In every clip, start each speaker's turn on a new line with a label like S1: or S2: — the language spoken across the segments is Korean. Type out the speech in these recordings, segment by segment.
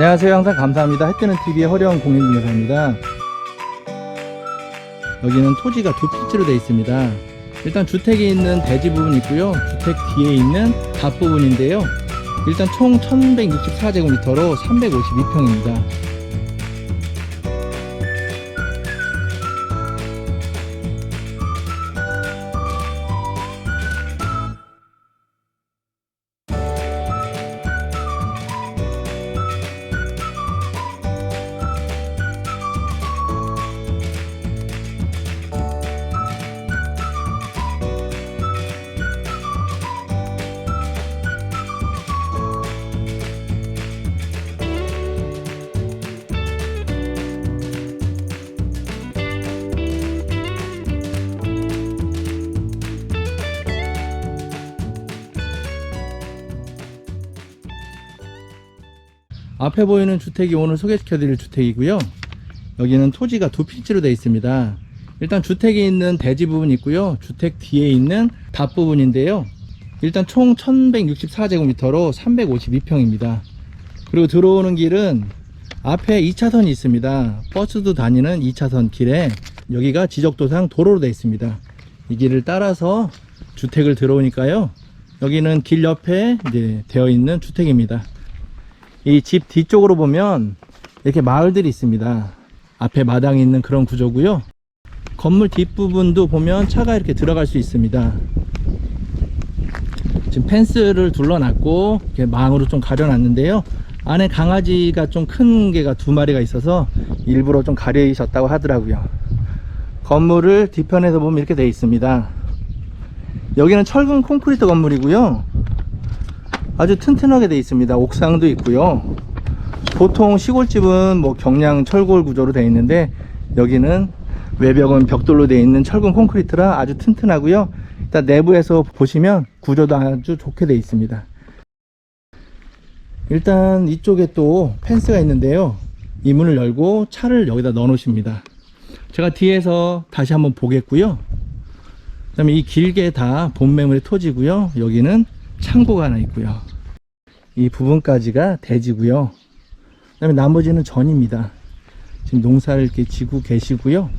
S1: 안녕하세요. 항상 감사합니다. 해뜨는 TV의 허령 공인중개사입니다. 여기는 토지가 두 필지로 되어 있습니다. 일단 주택이 있는 대지 부분이 있고요. 주택 뒤에 있는 밭 부분인데요. 일단 총 1164제곱미터로 352평입니다. 앞에 보이는 주택이 오늘 소개시켜 드릴 주택이고요. 여기는 토지가 두 필지로 되어 있습니다. 일단 주택이 있는 대지 부분이 있고요. 주택 뒤에 있는 밭 부분인데요. 일단 총 1164제곱미터로 352평입니다. 그리고 들어오는 길은 앞에 2차선이 있습니다. 버스도 다니는 2차선 길에 여기가 지적도상 도로로 되어 있습니다. 이 길을 따라서 주택을 들어오니까요. 여기는 길 옆에 이제 되어 있는 주택입니다. 이 집 뒤쪽으로 보면 이렇게 마을들이 있습니다. 앞에 마당이 있는 그런 구조고요. 건물 뒷부분도 보면 차가 이렇게 들어갈 수 있습니다. 지금 펜스를 둘러놨고 이렇게 망으로 좀 가려놨는데요. 안에 강아지가 좀 큰 개가 두 마리가 있어서 일부러 좀 가려주셨다고 하더라고요. 건물을 뒤편에서 보면 이렇게 되어 있습니다. 여기는 철근 콘크리트 건물이고요. 아주 튼튼하게 되어 있습니다. 옥상도 있고요. 보통 시골집은 뭐 경량 철골 구조로 되어 있는데 여기는 외벽은 벽돌로 되어 있는 철근 콘크리트라 아주 튼튼하고요. 일단 내부에서 보시면 구조도 아주 좋게 되어 있습니다. 일단 이쪽에 또 펜스가 있는데요. 이 문을 열고 차를 여기다 넣어 놓으십니다. 제가 뒤에서 다시 한번 보겠고요. 그 다음에 이 길게 다 본매물의 토지고요. 여기는 창고가 하나 있고요. 이 부분까지가 대지고요. 그 다음에 나머지는 전입니다. 지금 농사를 이렇게 지고 계시고요.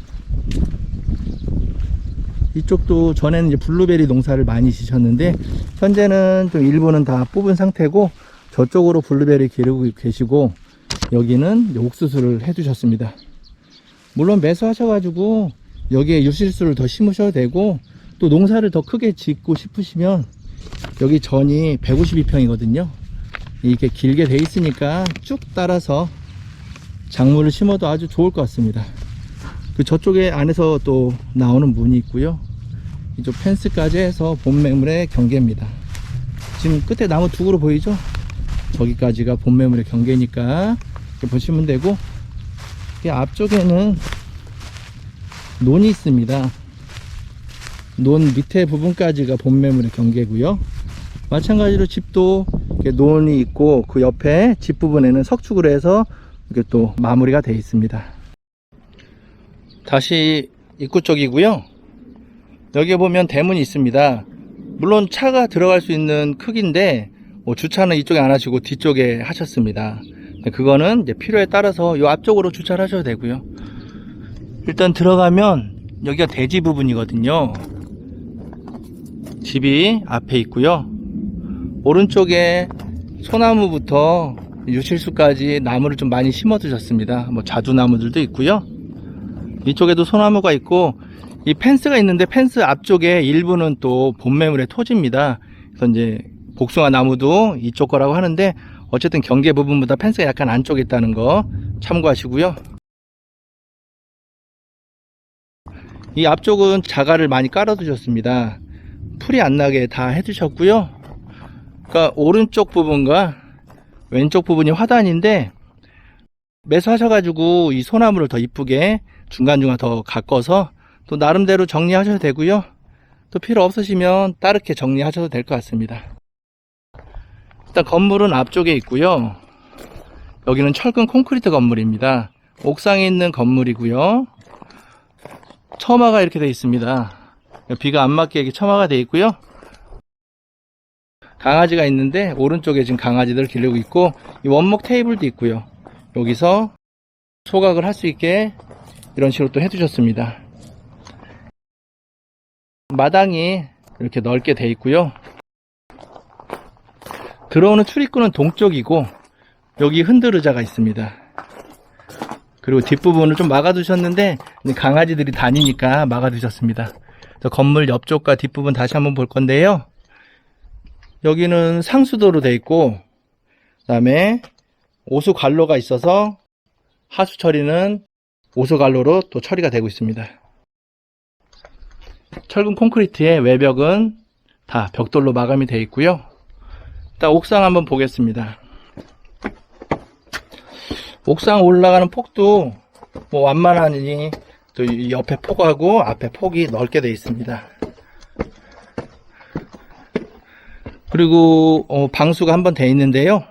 S1: 이쪽도 전에는 이제 블루베리 농사를 많이 지셨는데 현재는 좀 일부는 다 뽑은 상태고 저쪽으로 블루베리 기르고 계시고 여기는 옥수수를 해 두셨습니다. 물론 매수하셔가지고 여기에 유실수를 더 심으셔도 되고 또 농사를 더 크게 짓고 싶으시면 여기 전이 152평이거든요. 이게 길게 돼 있으니까 쭉 따라서 작물을 심어도 아주 좋을 것 같습니다. 그 저쪽에 안에서 또 나오는 문이 있고요. 이쪽 펜스까지 해서 본매물의 경계입니다. 지금 끝에 나무 두 그루 보이죠? 저기까지가 본매물의 경계니까 이렇게 보시면 되고 이 앞쪽에는 논이 있습니다. 논 밑에 부분까지가 본매물의 경계고요. 마찬가지로 집도 논이 있고 그 옆에 집 부분에는 석축으로 해서 이렇게 또 마무리가 되어 있습니다. 다시 입구 쪽이고요. 여기에 보면 대문이 있습니다. 물론 차가 들어갈 수 있는 크기인데 뭐 주차는 이쪽에 안 하시고 뒤쪽에 하셨습니다. 그거는 필요에 따라서 이 앞쪽으로 주차를 하셔도 되고요. 일단 들어가면 여기가 대지 부분이거든요. 집이 앞에 있고요. 오른쪽에 소나무부터 유실수까지 나무를 좀 많이 심어 두셨습니다. 뭐 자두나무들도 있고요. 이쪽에도 소나무가 있고 이 펜스가 있는데 펜스 앞쪽에 일부는 또 본매물의 토지입니다. 그래서 이제 복숭아 나무도 이쪽 거라고 하는데 어쨌든 경계 부분보다 펜스가 약간 안쪽에 있다는 거 참고하시고요. 이 앞쪽은 자갈을 많이 깔아 두셨습니다. 풀이 안 나게 다 해두셨고요. 그러니까 오른쪽 부분과 왼쪽 부분이 화단인데 매수하셔가지고 이 소나무를 더 이쁘게 중간중간 더 가꿔서 또 나름대로 정리하셔도 되고요. 또 필요 없으시면 따르게 정리하셔도 될 것 같습니다. 일단 건물은 앞쪽에 있고요. 여기는 철근 콘크리트 건물입니다. 옥상에 있는 건물이고요. 처마가 이렇게 되어 있습니다. 비가 안 맞게 이렇게 처마가 되어 있고요. 강아지가 있는데 오른쪽에 지금 강아지들 기르고 있고 이 원목 테이블도 있고요. 여기서 소각을 할 수 있게 이런 식으로 또 해두셨습니다. 마당이 이렇게 넓게 돼 있고요. 들어오는 출입구는 동쪽이고 여기 흔들 의자가 있습니다. 그리고 뒷부분을 좀 막아두셨는데 강아지들이 다니니까 막아두셨습니다. 저 건물 옆쪽과 뒷부분 다시 한번 볼 건데요. 여기는 상수도로 돼 있고 그 다음에 오수 관로가 있어서 하수 처리는 오수 관로로 또 처리가 되고 있습니다. 철근 콘크리트의 외벽은 다 벽돌로 마감이 되어 있고요. 일단 옥상 한번 보겠습니다. 옥상 올라가는 폭도 뭐 완만하니 또이 옆에 폭하고 앞에 폭이 넓게 되어 있습니다. 그리고 어, 방수가 한 번 돼 있는데요.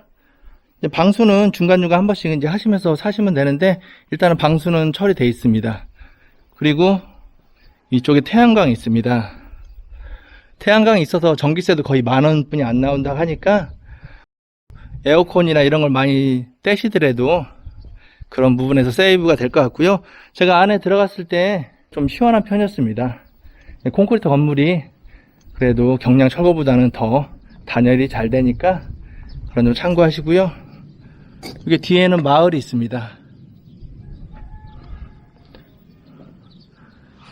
S1: 방수는 중간중간 한 번씩 이제 하시면서 사시면 되는데 일단은 방수는 처리되어 있습니다. 그리고 이쪽에 태양광이 있습니다. 태양광이 있어서 전기세도 거의 만 원뿐이 안 나온다고 하니까 에어컨이나 이런 걸 많이 떼시더라도 그런 부분에서 세이브가 될 것 같고요. 제가 안에 들어갔을 때 좀 시원한 편이었습니다. 콘크리트 건물이 그래도 경량 철거보다는 더 단열이 잘 되니까 그런 점 참고하시고요. 여기 뒤에는 마을이 있습니다.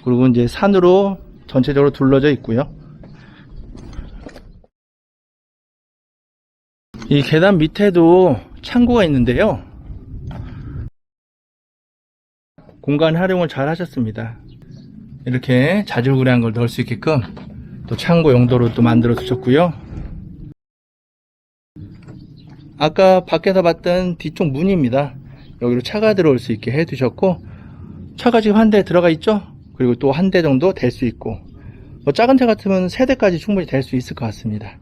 S1: 그리고 이제 산으로 전체적으로 둘러져 있고요. 이 계단 밑에도 창고가 있는데요. 공간 활용을 잘 하셨습니다. 이렇게 자질구레한 걸 넣을 수 있게끔 또 창고 용도로 또 만들어 두셨고요. 아까 밖에서 봤던 뒤쪽 문입니다. 여기로 차가 들어올 수 있게 해 두셨고 차가 지금 한 대 들어가 있죠? 그리고 또 한 대 정도 될 수 있고 뭐 작은 차 같으면 세 대까지 충분히 될 수 있을 것 같습니다.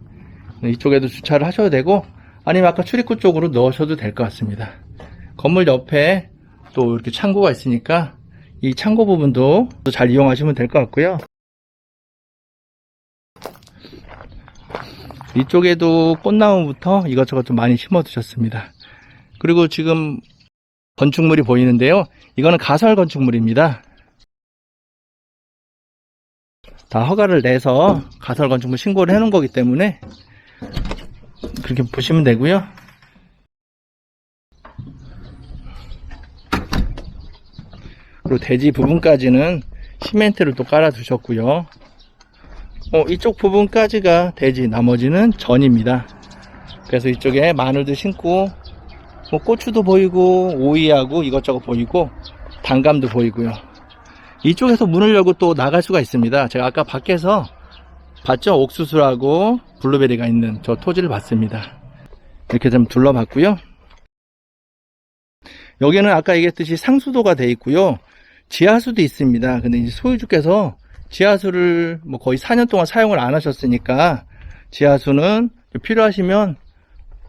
S1: 이쪽에도 주차를 하셔도 되고 아니면 아까 출입구 쪽으로 넣으셔도 될 것 같습니다. 건물 옆에 또 이렇게 창고가 있으니까 이 창고 부분도 잘 이용하시면 될 것 같고요. 이쪽에도 꽃나무부터 이것저것 좀 많이 심어 두셨습니다. 그리고 지금 건축물이 보이는데요. 이거는 가설 건축물입니다. 다 허가를 내서 가설 건축물 신고를 해 놓은 거기 때문에 그렇게 보시면 되고요. 그리고 대지 부분까지는 시멘트를 또 깔아 두셨고요. 어, 이쪽 부분까지가 대지, 나머지는 전입니다. 그래서 이쪽에 마늘도 심고, 뭐 고추도 보이고, 오이하고 이것저것 보이고, 단감도 보이고요. 이쪽에서 문을 열고 또 나갈 수가 있습니다. 제가 아까 밖에서 봤죠? 옥수수하고 블루베리가 있는 저 토지를 봤습니다. 이렇게 좀 둘러봤고요. 여기는 아까 얘기했듯이 상수도가 돼 있고요. 지하수도 있습니다. 근데 이제 소유주께서 지하수를 뭐 거의 4년 동안 사용을 안 하셨으니까 지하수는 필요하시면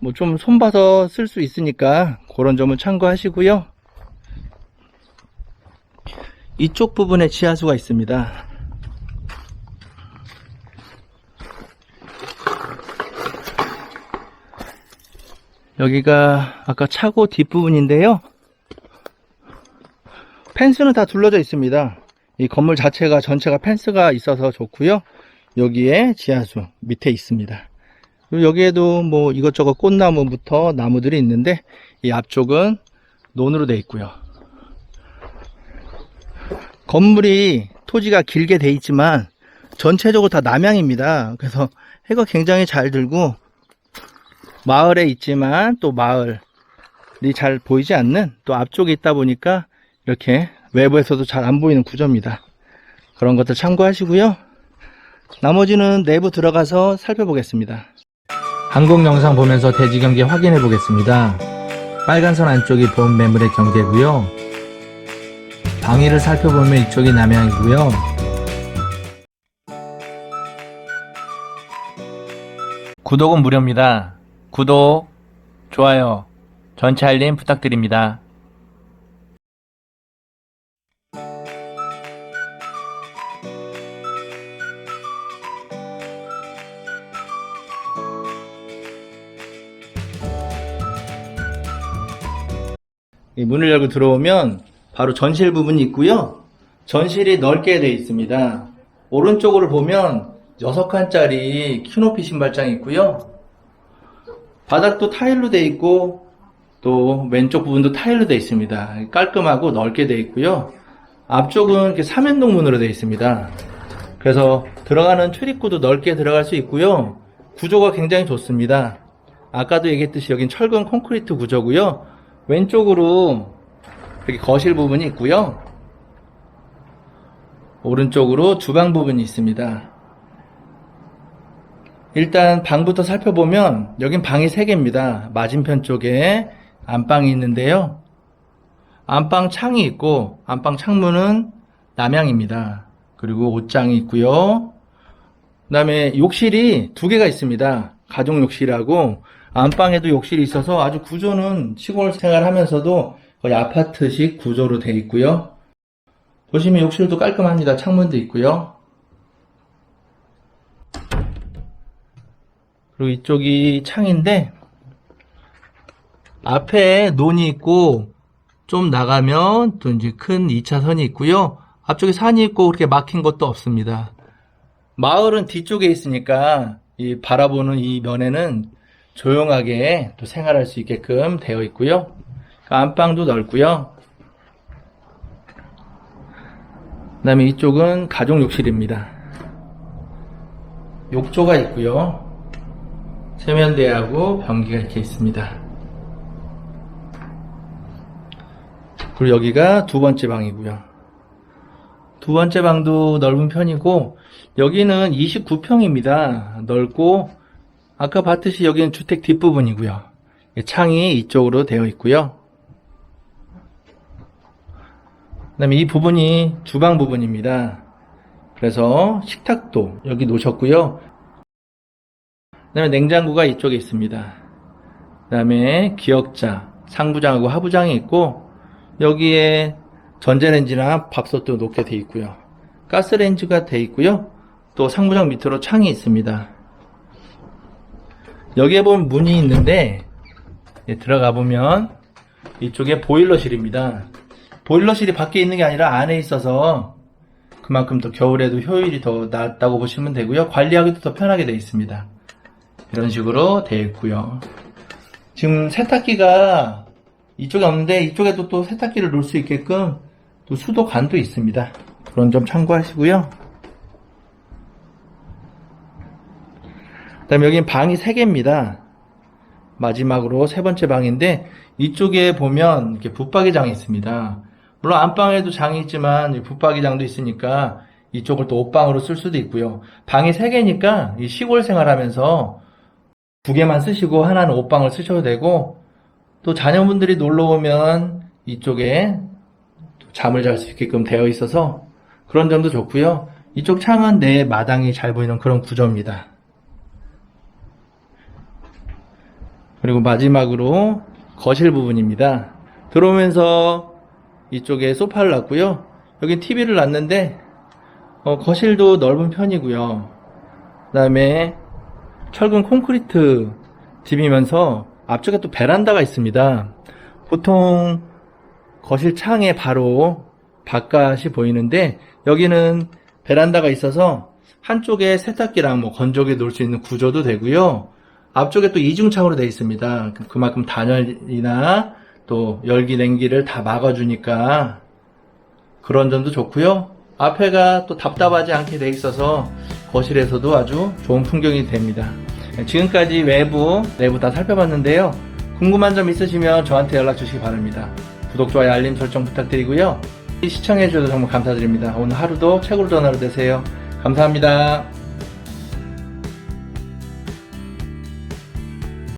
S1: 뭐 좀 손봐서 쓸 수 있으니까 그런 점을 참고하시고요. 이쪽 부분에 지하수가 있습니다. 여기가 아까 차고 뒷부분인데요. 펜스는 다 둘러져 있습니다. 이 건물 자체가 전체가 펜스가 있어서 좋고요. 여기에 지하수 밑에 있습니다. 그리고 여기에도 뭐 이것저것 꽃나무부터 나무들이 있는데 이 앞쪽은 논으로 되어 있고요. 건물이 토지가 길게 돼 있지만 전체적으로 다 남향입니다. 그래서 해가 굉장히 잘 들고 마을에 있지만 또 마을이 잘 보이지 않는 또 앞쪽에 있다 보니까 이렇게 외부에서도 잘 안 보이는 구조입니다. 그런 것들 참고하시고요. 나머지는 내부 들어가서 살펴보겠습니다.
S2: 항공 영상 보면서 대지 경계 확인해 보겠습니다. 빨간 선 안쪽이 본 매물의 경계고요. 방위를 살펴보면 이쪽이 남향이고요. 구독은 무료입니다. 구독, 좋아요, 전체 알림 부탁드립니다.
S1: 문을 열고 들어오면 바로 전실 부분이 있고요. 전실이 넓게 되어 있습니다. 오른쪽으로 보면 6칸짜리 키높이 신발장이 있고요. 바닥도 타일로 되어 있고 또 왼쪽 부분도 타일로 되어 있습니다. 깔끔하고 넓게 되어 있고요. 앞쪽은 이렇게 삼연동 문으로 되어 있습니다. 그래서 들어가는 출입구도 넓게 들어갈 수 있고요. 구조가 굉장히 좋습니다. 아까도 얘기했듯이 여긴 철근 콘크리트 구조고요. 왼쪽으로 여기 거실 부분이 있고요. 오른쪽으로 주방 부분이 있습니다. 일단 방부터 살펴보면 여긴 방이 3개입니다. 맞은편 쪽에 안방이 있는데요. 안방 창이 있고 안방 창문은 남향입니다. 그리고 옷장이 있고요. 그 다음에 욕실이 두 개가 있습니다. 가족 욕실하고 안방에도 욕실이 있어서 아주 구조는 시골 생활하면서도 거의 아파트식 구조로 되어 있고요. 보시면 욕실도 깔끔합니다. 창문도 있고요. 그리고 이쪽이 창인데 앞에 논이 있고 좀 나가면 또 이제 큰 2차선이 있고요. 앞쪽에 산이 있고 그렇게 막힌 것도 없습니다. 마을은 뒤쪽에 있으니까 이 바라보는 이 면에는 조용하게 또 생활할 수 있게끔 되어 있고요. 안방도 넓고요. 그 다음에 이쪽은 가족 욕실입니다. 욕조가 있고요. 세면대하고 변기가 이렇게 있습니다. 그리고 여기가 두 번째 방이고요. 두 번째 방도 넓은 편이고 여기는 29평입니다. 넓고 아까 봤듯이 여기는 주택 뒷부분이고요. 창이 이쪽으로 되어 있고요. 그 다음에 이 부분이 주방 부분입니다. 그래서 식탁도 여기 놓으셨고요. 그 다음에 냉장고가 이쪽에 있습니다. 그 다음에 기역자, 상부장하고 하부장이 있고 여기에 전자레인지나 밥솥도 놓게 돼 있고요. 가스레인지가 돼 있고요. 또 상부장 밑으로 창이 있습니다. 여기에 보면 문이 있는데 예, 들어가 보면 이쪽에 보일러실입니다. 보일러실이 밖에 있는 게 아니라 안에 있어서 그만큼 더 겨울에도 효율이 더 낮다고 보시면 되고요. 관리하기도 더 편하게 되어 있습니다. 이런 식으로 되어 있고요. 지금 세탁기가 이쪽에 없는데 이쪽에도 또 세탁기를 놓을 수 있게끔 또 수도관도 있습니다. 그런 점 참고하시고요. 그 다음에 여기는 방이 3개입니다. 마지막으로 세 번째 방인데 이쪽에 보면 이렇게 붙박이장이 있습니다. 물론 안방에도 장이 있지만 이 붙박이장도 있으니까 이쪽을 또 옷방으로 쓸 수도 있고요. 방이 3개니까 이 시골 생활하면서 두 개만 쓰시고 하나는 옷방을 쓰셔도 되고 또 자녀분들이 놀러 오면 이쪽에 잠을 잘 수 있게끔 되어 있어서 그런 점도 좋고요. 이쪽 창은 내 마당이 잘 보이는 그런 구조입니다. 그리고 마지막으로 거실 부분입니다. 들어오면서 이쪽에 소파를 놨고요. 여기 TV를 놨는데 어, 거실도 넓은 편이고요. 그 다음에 철근 콘크리트 집이면서 앞쪽에 또 베란다가 있습니다. 보통 거실 창에 바로 바깥이 보이는데 여기는 베란다가 있어서 한쪽에 세탁기랑 뭐 건조기 놓을 수 있는 구조도 되고요. 앞쪽에 또 이중창으로 되어 있습니다. 그- 그만큼 단열이나 또 열기 냉기를 다 막아주니까 그런 점도 좋고요. 앞에가 또 답답하지 않게 되어 있어서 거실에서도 아주 좋은 풍경이 됩니다. 네, 지금까지 외부, 내부 다 살펴봤는데요. 궁금한 점 있으시면 저한테 연락 주시기 바랍니다. 구독, 좋아요, 알림 설정 부탁드리고요. 시청해주셔서 정말 감사드립니다. 오늘 하루도 최고로 전하루 되세요. 감사합니다.